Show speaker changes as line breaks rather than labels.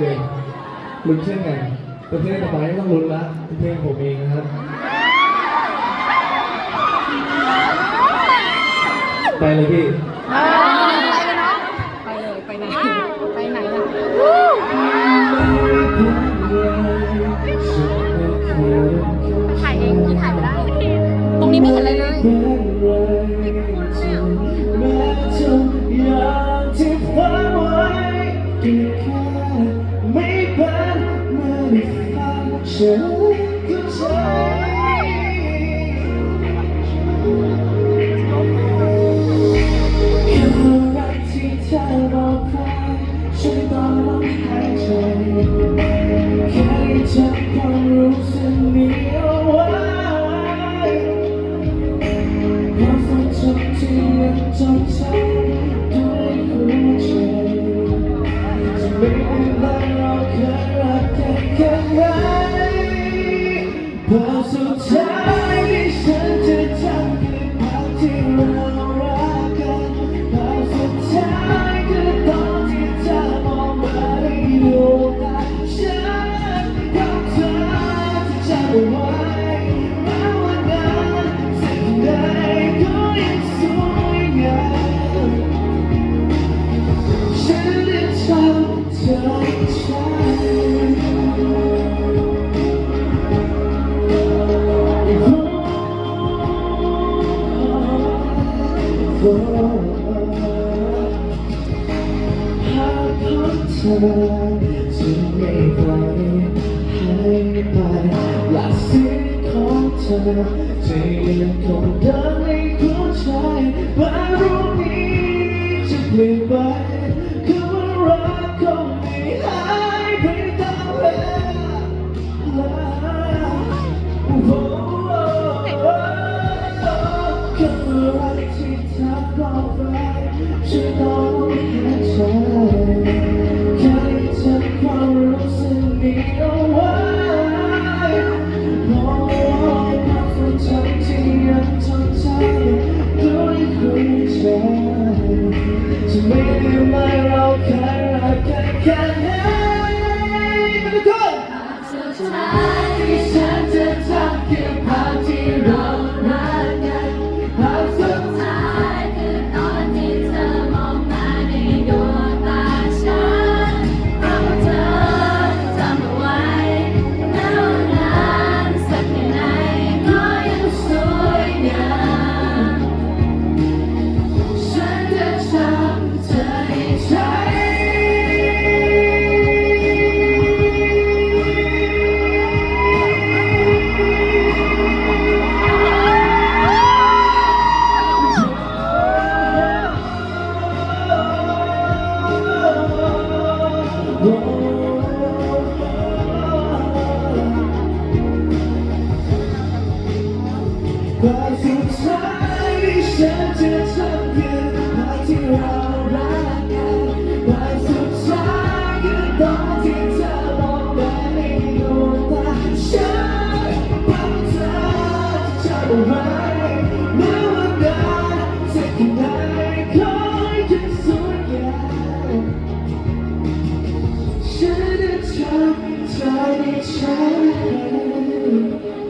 เองลุ้นเช่นไงนประเทศต่อไปต้องลุ้นละประเทศผมเองนะครับไปเลยพี่
ไปเลยไปไหนไปไหนล่ะถ่ายเองที่ถ่ายไม่ได้ ตรงนี้ไม่เห็นอะไรเลย
ฉันอฉัรักที่เธอบอกใครฉันต้องลมหายใจแค่ไดจับความรู้สึกนี้เอาไว้ความฝันจบที่ยังจำใจ หากพบเธอจะไม่ปล่อยให้ไปและเสิของเธอจะยังคงดัง time, time, time ahead.